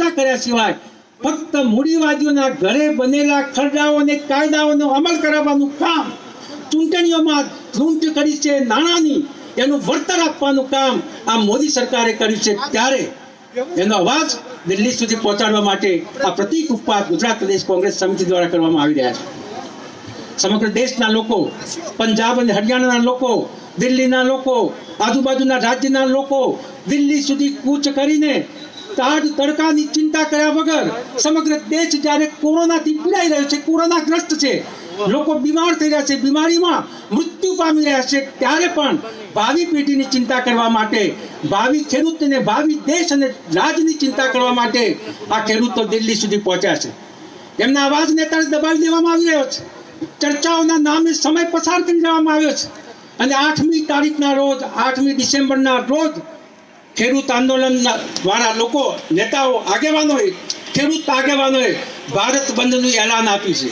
ચર્ચા કર્યા સિવાય ફક્ત મૂડીવાદીઓના ઘરે બનેલા ખરડાઓ અને કાયદાઓનો અમલ કરાવવાનું કામ ચૂંટણીઓમાં લૂંટ કરી છે નાણાંની, એનું વળતર આપવાનું કામ આ મોદી સરકારે કર્યું છે ત્યારે. એનો અવાજ દિલ્હી સુધી પહોંચાડવા માટે આ પ્રતિક ઉપવાસ ગુજરાત પ્રદેશ કોંગ્રેસ સમિતિ દ્વારા કરવામાં આવી રહ્યા છે. સમગ્ર દેશના લોકો, પંજાબ અને હરિયાણાના લોકો, દિલ્હીના લોકો, આજુબાજુના રાજ્યના લોકો દિલ્હી સુધી કૂચ કરીને તાજ તડકાની ચિંતા કર્યા વગર સમગ્ર દેશ જ્યારે કોરોનાથી પીડાઈ રહ્યો છે, કોરોનાગ્રસ્ત છે, લોકો બીમાર થઈ રહ્યા છે, બીમારીમાં મૃત્યુ પામી રહ્યા છે, ત્યારે પણ ભાવિ પેઢીની ચિંતા કરવા માટે, ભાવિ ખેડૂત અને ભાવિ દેશ અને રાજની ચિંતા કરવા માટે આ ખેડૂતો દિલ્હી સુધી પહોંચ્યા છે. એમના અવાજને અત્યારે દબાવી દેવામાં આવી રહ્યો છે. ચર્ચાઓના નામે સમય પસાર કરી દેવામાં આવ્યો છે. અને આઠમી તારીખના રોજ, આઠમી ડિસેમ્બરના રોજ ખેડૂત આંદોલન વાળા લોકો, નેતાઓ, આગેવાનોએ ખેડૂત આગેવાનોએ ભારત બંધનું એલાન આપ્યું છે.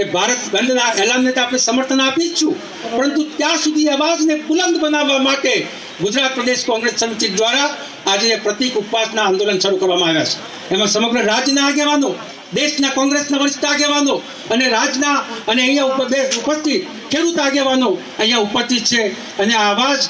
એ ભારત બંધના એલાનને તો આપણે સમર્થન આપી જ છું. પરંતુ ત્યાં સુધી અવાજને બુલંદ બનાવવા માટે ગુજરાત પ્રદેશ કોંગ્રેસ સમિતિ દ્વારા આજે પ્રતિક ઉપવાસના આંદોલન શરૂ કરવામાં આવ્યા છે. એમાં સમગ્ર રાજ્યના આગેવાનો, દેશના કોંગ્રેસના વરિષ્ઠ આગેવાનો અને રાજના અને અહીંયા ઉપસ્થિત ખેડૂત આગેવાનો અહીંયા ઉપસ્થિત છે. અને આ અવાજ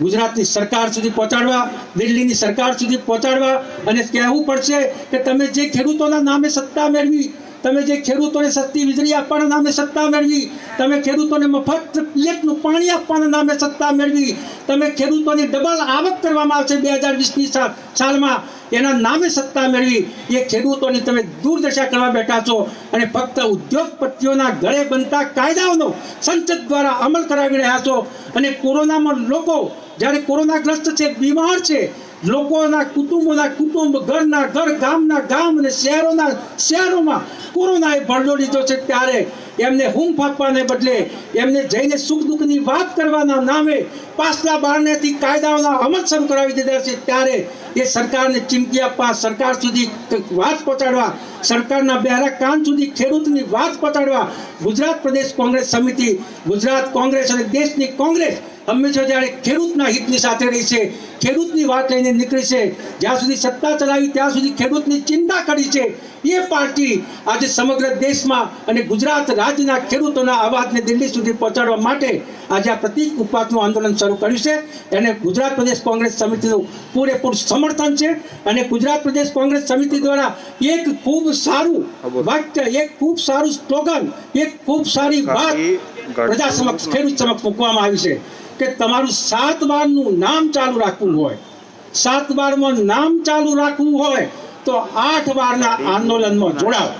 ગુજરાતની સરકાર સુધી પહોંચાડવા, દિલ્હીની સરકાર સુધી પહોંચાડવા અને કહેવું પડશે કે તમે જે ખેડૂતોના નામે સત્તા મેળવી, તમે જે ખેડૂતોને સસ્તી વીજળી આપવાના નામે સત્તા મેળવી, તમે ખેડૂતોને મફત પિયતનું પાણી આપવાના નામે સત્તા મેળવી, તમે ખેડૂતોની ડબલ આવક કરવામાં આવશે બે હજાર વીસની સાલમાં. એના નામે સત્તા મેળવી. એ ખેડૂતોની તમે દુર્દશા કરવા બેઠા છો અને ફક્ત ઉદ્યોગપતિઓના ગળે બનતા કાયદાઓનો સંસદ દ્વારા અમલ કરાવી રહ્યા છો. અને કોરોનામાં લોકો, જ્યારે કોરોનાગ્રસ્ત છે, બીમાર છે, લોકોના કુટુંબોના કુટુંબ, ઘરના ઘર, ગામના ગામ અને શહેરોના શહેરોમાં કોરોનાએ ભરડો લીધો છે ત્યારે એમને હુમ આપવાને બદલે એમને જઈને સુખ દુઃખની વાત કરવાના નામે પાછલા બારણેથી કાયદાઓના અમલ શરૂ કરાવી દીધા છે, ત્યારે એ સરકારને ચીમકી આપવા, સરકાર સુધી વાત પહોંચાડવા, સરકારના બહેરા કાન સુધી ખેડૂતની વાત પહોંચાડવા ગુજરાત પ્રદેશ કોંગ્રેસ સમિતિ, ગુજરાત કોંગ્રેસ અને દેશની કોંગ્રેસ હંમેશા જ્યારે ખેડૂતના હિતની સાથે રહી છે ખેડૂતની વાત લઈને નીકળી છે. જ્યાં સુધી સત્તા ચલાવી ત્યાં સુધી ખેડૂતની ચિંતા કરી છે. એ પાર્ટી આજે સમગ્ર દેશમાં અને ગુજરાત રાજ્યના ખેડૂતોના અવાજને દિલ્હી સુધી પહોંચાડવા માટે આજે આ પ્રતિક ઉપવાસનું આંદોલન શરૂ કર્યું છે. એને ગુજરાત પ્રદેશ કોંગ્રેસ સમિતિનું પૂરેપૂરું સમર્થન છે. અને ગુજરાત પ્રદેશ કોંગ્રેસ સમિતિ દ્વારા એક ખૂબ સારું વાક્ય એક ખૂબ સારું સ્લોગન એક ખૂબ સારી વાત પ્રજા સમક્ષ ખેડૂત સમક્ષ મૂકવામાં આવી છે કે તમારું સાત બારનું નામ ચાલુ રાખવું હોય સાત બારમાં નામ ચાલુ રાખવું હોય તો આઠ બારના આંદોલનમાં જોડાવ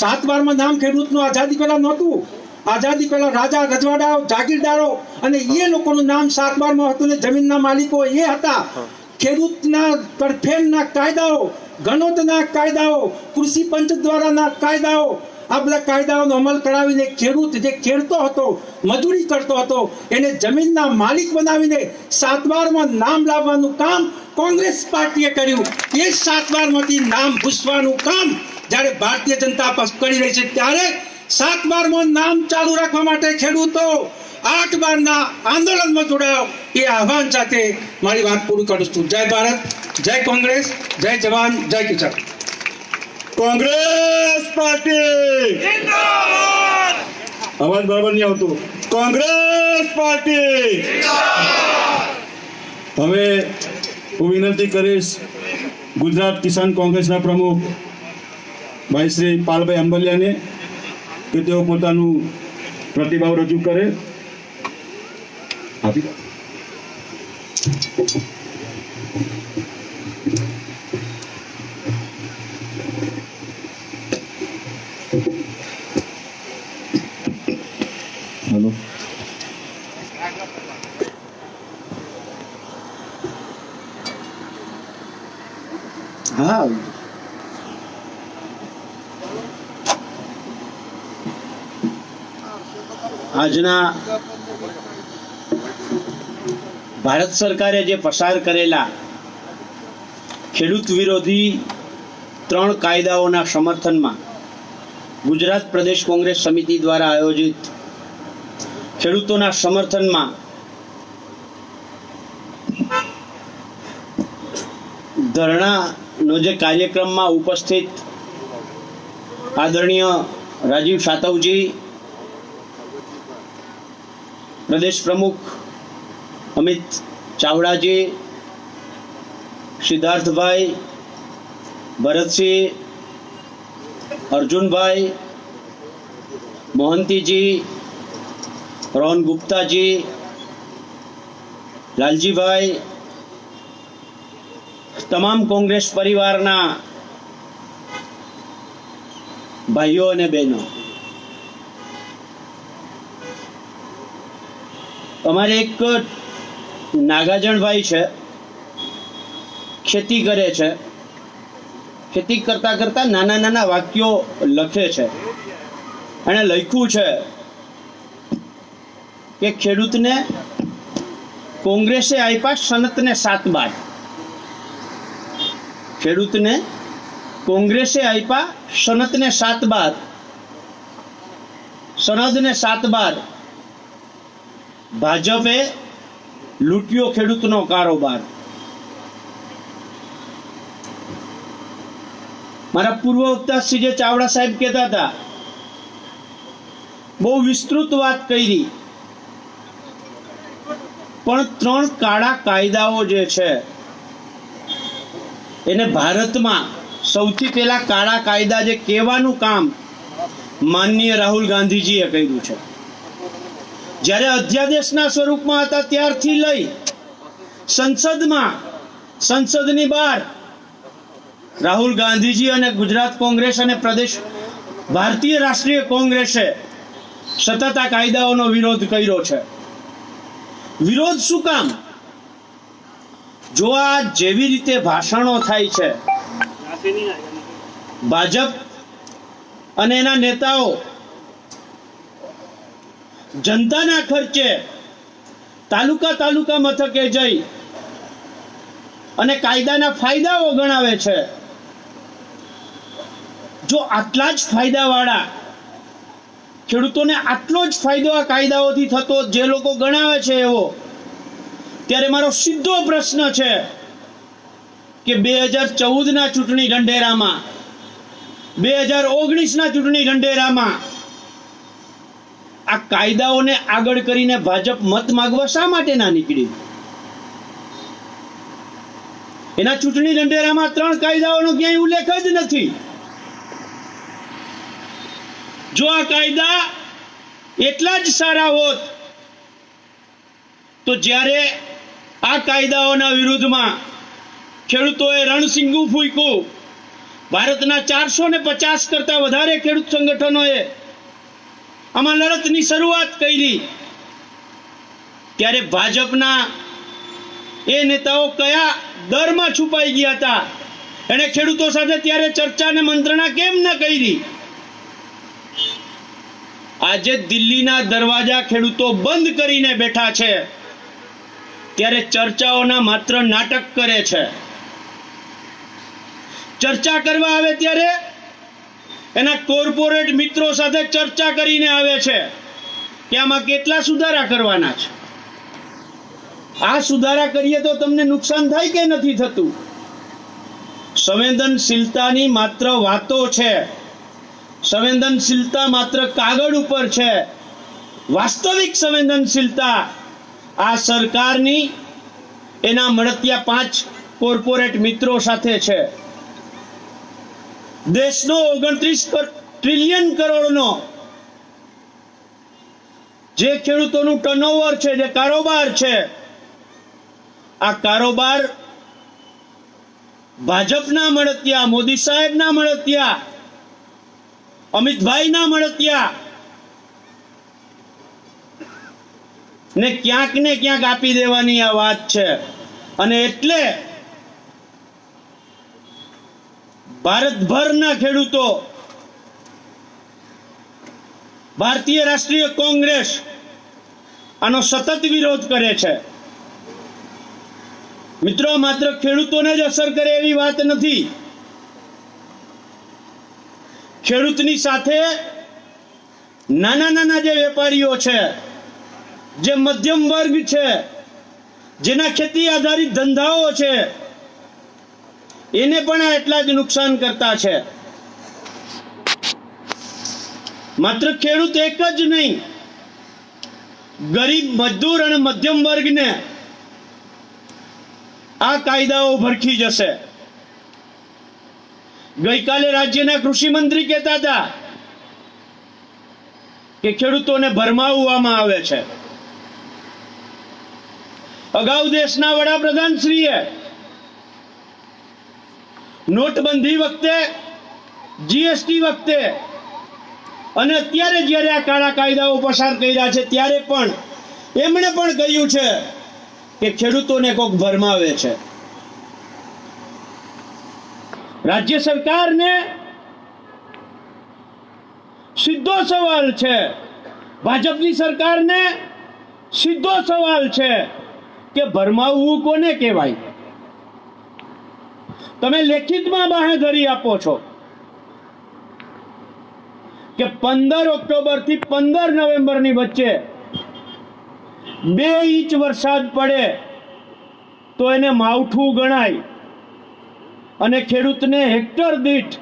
સાત બારમાં નામ ખેડૂતનું આઝાદી પહેલા નહોતું. આઝાદી પહેલા રાજા રજવાડાઓ જાગીરદારો અને એ લોકોનું નામ સાત બારમાં હતું ને જમીનના માલિકો એ હતા. ખેડૂતના તરફેણના કાયદાઓ ગણોતના કાયદાઓ કૃષિ પંચ દ્વારાના કાયદાઓ આ બધા કાયદાઓનો અમલ કરાવીને ખેડૂત જે ખેડતો હતો, મજૂરી કરતો હતો, એને જમીનના માલિક બનાવીને સાતબારમાં નામ લાવવાનું કામ કોંગ્રેસ પાર્ટીએ કર્યું. એ સાતબારમાંથી નામ ભૂસવાનું કામ જ્યારે ભારતીય જનતા પક્ષ કરી રહી છે, ત્યારે સાત બારમાં નામ ચાલુ રાખવા માટે ખેડૂતો આઠ બારના આંદોલનમાં જોડાયો. એ આહવાન સાથે મારી વાત પૂરી કરું છું. જય ભારત, જય કોંગ્રેસ, જય જવાન, જય કિસાન. કોંગ્રેસ પાર્ટી! અવાજ બરાબર નહીં આવતો. કોંગ્રેસ પાર્ટી! હવે હું વિનંતી કરીશ ગુજરાત કિસાન કોંગ્રેસના પ્રમુખ ભાઈ શ્રી પાલભાઈ અંબલિયાને કે તેઓ પોતાનું પ્રતિભાવ રજૂ કરે. આપી આજના ભારત સરકારે જે પસાર કરેલા ખેડૂત વિરોધી ત્રણ કાયદાઓના સમર્થનમાં ગુજરાત પ્રદેશ કોંગ્રેસ સમિતિ દ્વારા આયોજિત ખેડૂતોના સમર્થનમાં ધરણાનો જે કાર્યક્રમમાં ઉપસ્થિત આદરણીય રાજીવ સાતવજી પ્રદેશ પ્રમુખ અમિત ચાવડાજી, સિદ્ધાર્થભાઈ ભરતસિંહ, અર્જુનભાઈ મોહંતીજી, રોહન ગુપ્તાજી, લાલજીભાઈ, તમામ કોંગ્રેસ પરિવારના ભાઈઓ અને બહેનો. અમારે એક નાગાજણભાઈ છે. ખેતી કરે છે. ખેતી કરતા કરતા નાના નાના વાક્યો લખે છે. અને લખ્યું છે કે ખેડૂતને કોંગ્રેસે આપ્યા સનતને સાત બાર. ખેડૂતને કોંગ્રેસે આપ્યા સનતને સાત બાર. સનદને સાત બાર. ભાજપે લૂંટ્યો ખેડૂતનો કારોબાર. મારા પૂર્વ વક્તા શ્રી જે ચાવડા સાહેબ કહેતા હતા, બહુ વિસ્તૃત વાત કરી, પણ ત્રણ કાળા કાયદાઓ જે છે, એને ભારતમાં સૌથી પહેલા કાળા કાયદા જે કહેવાનું કામ માનનીય રાહુલ ગાંધીજીએ કર્યું છે. જ્યારે અધ્યાદેશના સ્વરૂપમાં હતા ત્યારથી લઈ સંસદમાં, સંસદની બહાર રાહુલ ગાંધીજી અને ગુજરાત કોંગ્રેસ અને પ્રદેશ, ભારતીય રાષ્ટ્રીય કોંગ્રેસે સતત આ કાયદાઓનો વિરોધ કર્યો છે. વિરોધ શું કામ? જો આ જેવી રીતે ભાષણો થાય છે, ભાજપ અને એના નેતાઓ જનતાના ખર્ચે તાલુકા તાલુકા મથકે જઈ અને કાયદાના ફાયદાઓ ગણાવે છે. જો આટલા જ ફાયદાવાળા ખેડૂતોને આટલો જ ફાયદો આ કાયદાઓથી થતો જે લોકો ગણાવે છે એવો, ત્યારે મારો સીધો પ્રશ્ન છે કે બે હજાર ચૌદના ચૂંટણી ઢંઢેરામાં, બે હજાર ઓગણીસના ચૂંટણી ઢંઢેરામાં આ કાયદાઓને આગળ કરીને ભાજપ મત માગવા શા માટે ના નીકળી? એના ચૂંટણી ઢંઢેરામાં ત્રણ કાયદાઓનો ક્યાંય ઉલ્લેખ જ નથી. જો આ કાયદા એટલા જ સારા હોત, તો જ્યારે આ કાયદાઓના વિરુદ્ધમાં ખેડૂતોએ રણસિંગુ ફૂંક્યું, ભારતના ચારસો ને પચાસ કરતા વધારે ખેડૂત સંગઠનોએ આમાં લડતની શરૂઆત કરી. ત્યારે ભાજપના એ નેતાઓ કયા દરમાં છુપાઈ ગયા હતા? એને ખેડૂતો સાથે ત્યારે ચર્ચા અને મંત્રણા કેમ ન કરી? આજે દિલ્હીના દરવાજા ખેડૂતો બંધ કરીને બેઠા છે. ત્યારે ચર્ચાઓના માત્ર નાટક કરે છે. ચર્ચા કરવા આવે ત્યારે એના કોર્પોરેટ મિત્રો સાથે ચર્ચા કરીને આવે છે કે આમાં કેટલા સુધારા કરવાના છે. આ સુધારા કરીએ તો તમને નુકસાન થાય કે નથી થતું? સંવેદનશીલતાની માત્ર વાતો છે. સંવેદનશીલતા માત્ર કાગળ ઉપર છે. વાસ્તવિક સંવેદનશીલતા આ સરકારની એના મળતિયા પાંચ કોર્પોરેટ મિત્રો સાથે છે. દેશનો ઓગણત્રીસ ટ્રિલિયન કરોડનો. જે ખેડૂતોનું ટર્નઓવર છે, જે કારોબાર છે, આ કારોબાર ભાજપના મળતિયા, મોદી સાહેબના મળતિયા, અમિતભાઈના મળતિયા ને ક્યાંક ને ક્યાંક આપી દેવાની આ વાત છે. અને એટલે ભારતભરના ખેડૂતો, ભારતીય રાષ્ટ્રીય કોંગ્રેસ આનો સતત વિરોધ કરે છે. મિત્રો માત્ર ખેડૂતોને જ અસર કરે એવી વાત નથી. ખેડૂતની સાથે નાના નાના જે વેપારીઓ છે, જે મધ્યમ વર્ગ છે, જેના ખેતી આધારિત ધંધાઓ છે એને પણ એટલા જ નુકસાન કરતા છે. માત્ર ખેડૂત એક જ નહીં, ગરીબ, મજદૂર અને મધ્યમ વર્ગને આ કાયદાઓ ભરખી જશે. ગઈકાલે રાજ્યના કૃષિ મંત્રી કહેતા હતા કે ખેડૂતોને ભરમાવવામાં આવે છે. અગાઉ દેશના વડાપ્રધાન શ્રીએ નોટબંધી વખતે જીએસટી વખતે. અને અત્યારે જ્યારે આ કાળા કાયદાઓ પસાર કર્યા છે, ત્યારે પણ એમણે પણ કહ્યું છે કે ખેડૂતોને કોક ભરમાવે છે. રાજ્ય સરકારને સીધો સવાલ છે. ભાજપની સરકારને સીધો સવાલ છે કે ભરમાવવું કોને કહેવાય? તમે લેખિતમાં બાહેધરી આપો છો કે પંદર ઓક્ટોબરથી પંદર નવેમ્બરની વચ્ચે બે ઇંચ વરસાદ પડે તો એને માવઠું ગણાય અને ખેડૂતને હેક્ટર દીઠ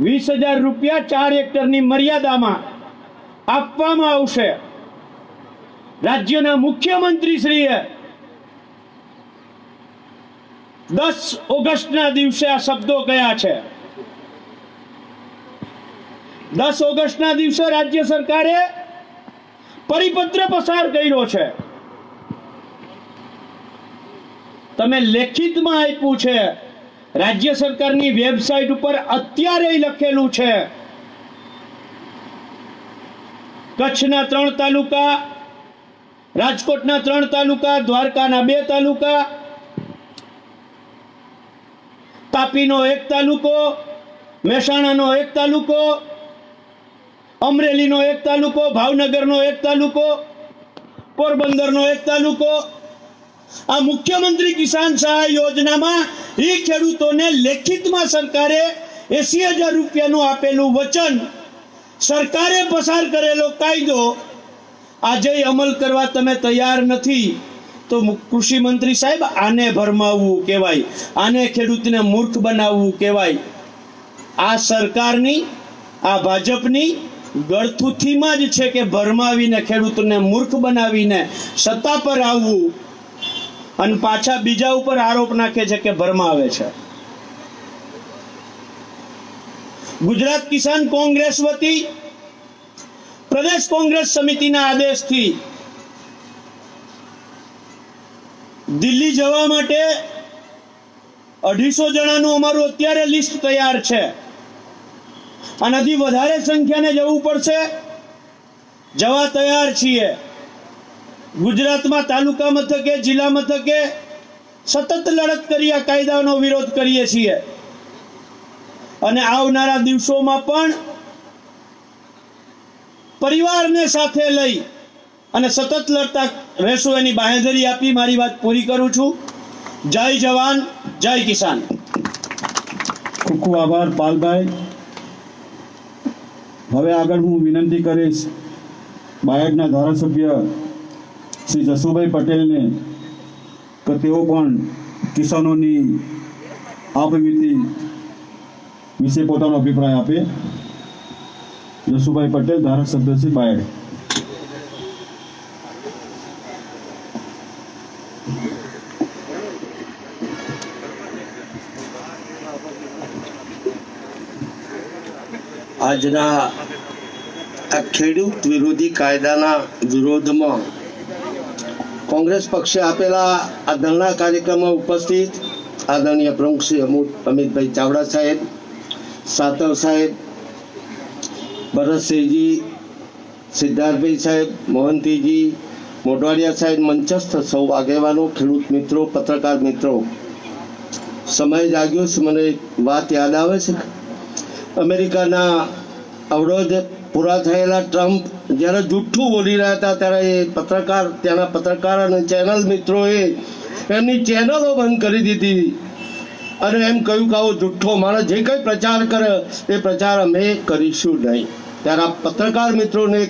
વીસ હજાર રૂપિયા ચાર હેક્ટરની મર્યાદામાં આપવામાં આવશે. રાજ્યના મુખ્યમંત્રીશ્રીએ દસ ઓગસ્ટના દિવસે આ શબ્દો કયા છે? દસ ઓગસ્ટના દિવસે રાજ્ય સરકારે પરિપત્ર પસાર કર્યો છે. તમે લેખિતમાં આપ્યું છે, રાજ્ય સરકારની વેબસાઇટ ઉપર અત્યારે લખેલું છે. કચ્છના ત્રણ તાલુકા, રાજકોટના ત્રણ તાલુકા, દ્વારકાના બે તાલુકા તાપીનો એક તાલુકો, મહેસાણાનો એક તાલુકો, અમરેલીનો એક તાલુકો, ભાવનગરનો એક તાલુકો, પોરબંદરનો એક તાલુકો. આ મુખ્યમંત્રી કિસાન સહાય યોજનામાં એ ખેડૂતોને લેખિતમાં સરકારે એસી હજાર રૂપિયાનું આપેલું વચન સરકારે પસાર કરેલો કાયદો આજે અમલ કરવા તમે તૈયાર નથી. તો કૃષિ મંત્રી સાહેબ, આને ભરમાવવું કહેવાય. આને ખેડૂતને મૂર્ખ બનાવવું કહેવાય. આ સરકારની, આ ભાજપની ગળથુથીમાં જ છે કે ભરમાવીને ખેડૂતને મૂર્ખ બનાવીને સત્તા પર આવવું અને પાછા બીજા ઉપર આરોપ નાખે છે કે ભરમાવે છે. ગુજરાત કિસાન કોંગ્રેસ વતી પ્રદેશ કોંગ્રેસ સમિતિના આદેશથી દિલ્હી જવા માટે અઢીસો જણાનું અમારું અત્યારે લિસ્ટ તૈયાર છે. આનાથી વધારે સંખ્યાને જવું પડશે. જવા તૈયાર છીએ. ગુજરાતમાં તાલુકા મથકે, જિલ્લા મથકે સતત લડત કરી આ કાયદાનો વિરોધ કરીએ છીએ. અને આવનારા દિવસોમાં પણ પરિવારને સાથે લઈ અને સતત લડતા રહેશું, એની બાંહેધરી આપી મારી વાત પૂરી કરું છું. જય જવાન, જય કિસાન. ખૂબ ખૂબ આભાર, પાલભાઈ. હવે આગળ હું વિનંતી કરીશ, બાયડના ધારાસભ્ય શ્રી જસુભાઈ પટેલને કે તેઓ પણ કિસાનોની આપવીતી વિશે પોતાનો અભિપ્રાય આપે. જસુભાઈ પટેલ, ધારાસભ્ય શ્રી બાયડ. આજના આ ખેડૂત વિરોધી કાયદાના વિરોધમાં કોંગ્રેસ પક્ષે આપેલા આ ધરણા કાર્યક્રમમાં ઉપસ્થિત આદરણીય પ્રમુખ શ્રી અમુ- અમિતભાઈ ચાવડા સાહેબ, સાતવ સાહેબ, ભરતસિંહજી, સિદ્ધાર્થભાઈ સાહેબ મોહનતીજી મોઢવાડિયા સાહેબ, મંચસ્થ સૌ આગેવાનો, ખેડૂત મિત્રો, પત્રકાર મિત્રો. સમય જાગ્યો છે, મને વાત યાદ આવે છે અમેરિકાના અવરોધ પૂરા થયેલા ટ્રમ્પ જ્યારે જુઠ્ઠું બોલી રહ્યા હતા ત્યારે એ પત્રકાર, ત્યાંના પત્રકાર અને ચેનલ મિત્રોએ એમની ચેનલો બંધ કરી દીધી. અને એમ કહ્યું કે આવો જુઠ્ઠો માણસ જે કંઈ પ્રચાર કરે એ પ્રચાર અમે કરીશું નહીં. ત્યારે આ પત્રકાર મિત્રોને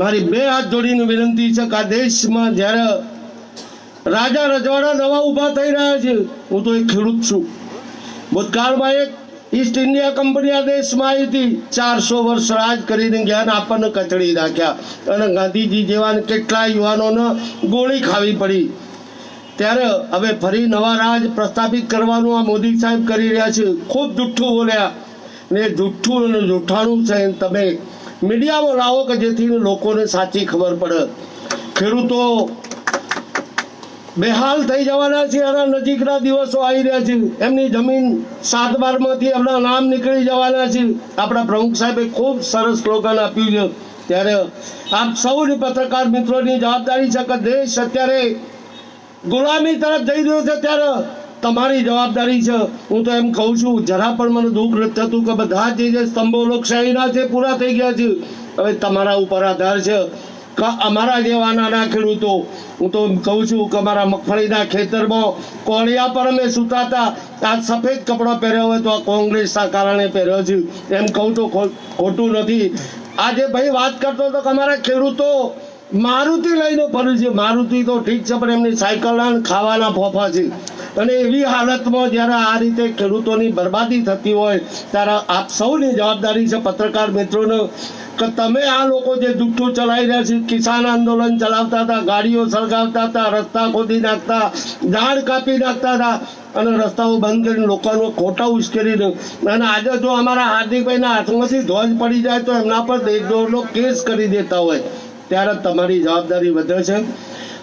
મારી બે હાથ જોડીને વિનંતી છે કે આ દેશમાં જ્યારે રાજા રજવાડા નવા ઊભા થઈ રહ્યા છે, હું તો એક ખેડૂત છું. ભૂતકાળમાં એક ઈસ્ટ ઇન્ડિયા કંપની આ દેશમાં આવી હતી ચારસો વર્ષ રાજ કરીને જ્ઞાન આપણને કચડી નાખ્યા. અને ગાંધીજી જેવા કેટલા યુવાનોને ગોળી ખાવી પડી. ત્યારે હવે ફરી નવા રાજ પ્રસ્થાપિત કરવાનું આ મોદી સાહેબ કરી રહ્યા છે. ખૂબ જુઠ્ઠું બોલ્યા. ને જુઠ્ઠું અને જુઠ્ઠાણું છે તમે મીડિયામાં લાવો કે જેથી લોકોને સાચી ખબર પડે. ખેડૂતો બેહાલ થઈ જવાના છે અને નજીકના દિવસો આવી રહ્યા છે. એમની જમીન સાત બારમાંથી એમના નામ નીકળી જવાના છે. આપણા પ્રમુખ સાહેબે ખૂબ સરસ સ્લોગન આપ્યું છે. ત્યારે આપ સૌની પત્રકાર મિત્રોની જવાબદારી છે કે દેશ અત્યારે ગુલામી તરફ જઈ રહ્યો છે ત્યારે તમારી જવાબદારી છે. હું તો એમ કહું છું, જરા પણ મને દુઃખ નથી થતું કે બધા જે જે સ્તંભો લોકશાહીના છે, પૂરા થઈ ગયા છે. હવે તમારા ઉપર આધાર છે અમારા જેવા નાના ખેડૂતો હું તો કહું છું કે અમારા મગફળીના ખેતરમાં કોળિયા પર અમે સૂતા હતા આ સફેદ કપડાં પહેર્યો હોય તો આ કોંગ્રેસના કારણે પહેર્યો છે. એમ કહું તો ખોટું નથી. આજે ભાઈ વાત કરતો હતો કે અમારા ખેડૂતો મારુતિ લઈને ફરે છે. મારુતિ તો ઠીક છે, પણ એમની સાયકલ ખાવાના ફોફા છે. અને એવી હાલતમાં જ્યારે આ રીતે ખેડૂતોની બરબાદી થતી હોય, ત્યારે આપ સૌની જવાબદારી છે પત્રકાર મિત્રોને, કે તમે આ લોકો જે જુઠ્ઠું ચલાવી રહ્યા છે, કિસાન આંદોલન ચલાવતા હતા, ગાડીઓ સળગાવતા હતા, રસ્તા ખોદી નાખતા, ઝાડ કાપી નાખતા હતા, અને રસ્તાઓ બંધ કરીને લોકોનો ખોટા ઉશ્કેરીને અને આજે જો અમારા હાર્દિકભાઈના હાથમાંથી ધ્વજ પડી જાય, તો એમના પર દેશદ્રોહનો કેસ કરી દેતા હોય. ત્યારે તમારી જવાબદારી વધે છે.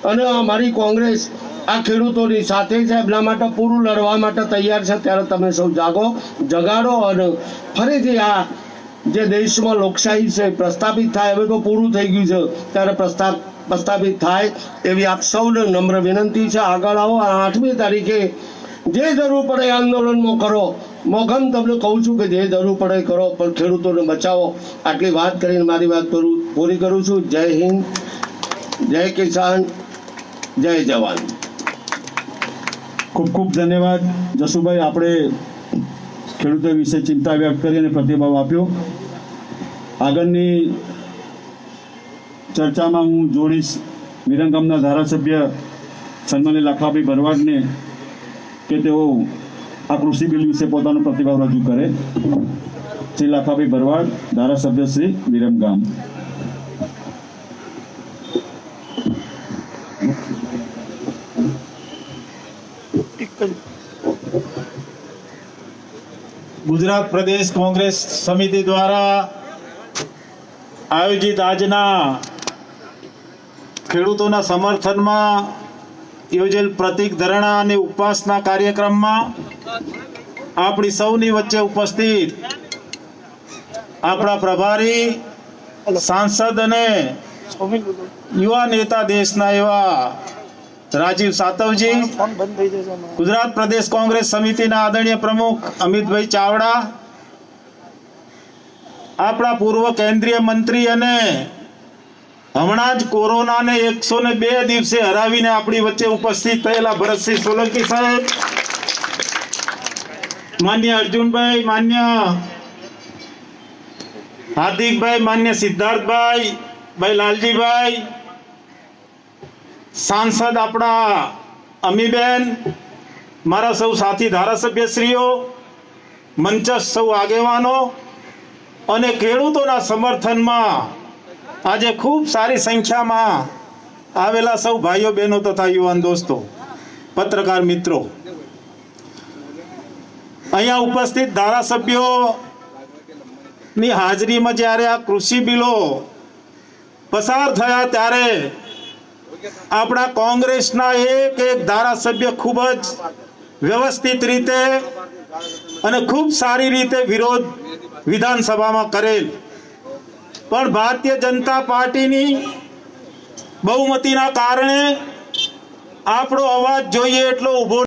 અને અમારી કોંગ્રેસ આ ખેડૂતોની સાથે છે, એમના માટે પૂરું લડવા માટે તૈયાર છે. ત્યારે તમે સૌ જાગો, જગાડો અને ફરીથી આ જે દેશમાં લોકશાહી છે, પ્રસ્થાપિત થાય, હવે તો પૂરું થઈ ગયું છે. ત્યારે પ્રસ્થાપ પ્રસ્થાપિત થાય એવી આપ સૌને નમ્ર વિનંતી છે. આગળ આવો આઠમી તારીખે જે જરૂર પડે આંદોલનમાં કરો. મોઘમ તમને કહું છું કે જે જરૂર પડે કરો, પણ ખેડૂતોને બચાવો. આટલી વાત કરીને મારી વાત પૂરું પૂરી કરું છું. જય હિન્દ. જય કિસાન. જય જવાન. ખૂબ ખૂબ ધન્યવાદ. જસુભાઈ, આપણે ખેડૂતો વિશે ચિંતા વ્યક્ત કરી અને પ્રતિભાવ આપ્યો. આગળની ચર્ચામાં હું જોડીશ વિરંગામના ધારાસભ્ય સન્માની લાખાભાઈ ભરવાડને કે તેઓ આ કૃષિ બિલ વિશે પોતાનો પ્રતિભાવ રજૂ કરે. શ્રી લાખાભાઈ ભરવાડ, ધારાસભ્ય શ્રી વિરમગામ ગુજરાત પ્રદેશ કોંગ્રેસ સમિતિ દ્વારા આયોજિત આજના ખેડૂતોના સમર્થનમાં યોજેલ પ્રતિક ધરણા અને ઉપવાસના કાર્યક્રમમાં આપણી સૌની વચ્ચે ઉપસ્થિત આપણા પ્રભારી, સાંસદ અને યુવા નેતા દેશના એવા રાજીવ સાતવજી, ગુજરાત પ્રદેશ કોંગ્રેસ સમિતિના આદરણીય પ્રમુખ અમિતભાઈ ચાવડા, આપણા પૂર્વ કેન્દ્રીય મંત્રી અને હમણાં જ કોરોનાને એકસો ને બે દિવસે હરાવીને આપણી વચ્ચે ઉપસ્થિત થયેલા ભરતસિંહ સોલંકી સાહેબ માન્ય અર્જુનભાઈ, માન્ય હાર્દિકભાઈ, માન્ય સિદ્ધાર્થભાઈ, ભાઈ લાલજીભાઈ, સાંસદ આપણા અમીબેન, મારા સૌ સાથી ધારાસભ્યશ્રીઓ, મંચસ્થ સૌ આગેવાનો અને ખેડૂતોના સમર્થનમાં આજે ખૂબ સારી સંખ્યામાં આવેલા સૌ ભાઈઓ બહેનો તથા યુવાન દોસ્તો, પત્રકાર મિત્રો અહીંયા ઉપસ્થિત ધારાસભ્યો ની હાજરીમાં જ્યારે આ કૃષિ બિલો પસાર થયા ત્યારે આપણા કોંગ્રેસના એક એક ધારાસભ્ય ખૂબ જ વ્યવસ્થિત રીતે અને ખૂબ સારી રીતે વિરોધ વિધાનસભામાં કરેલ. પણ ભારતીય જનતા પાર્ટીની બહુમતીના કારણે આપણો અવાજ જોઈએ એટલો ઊભો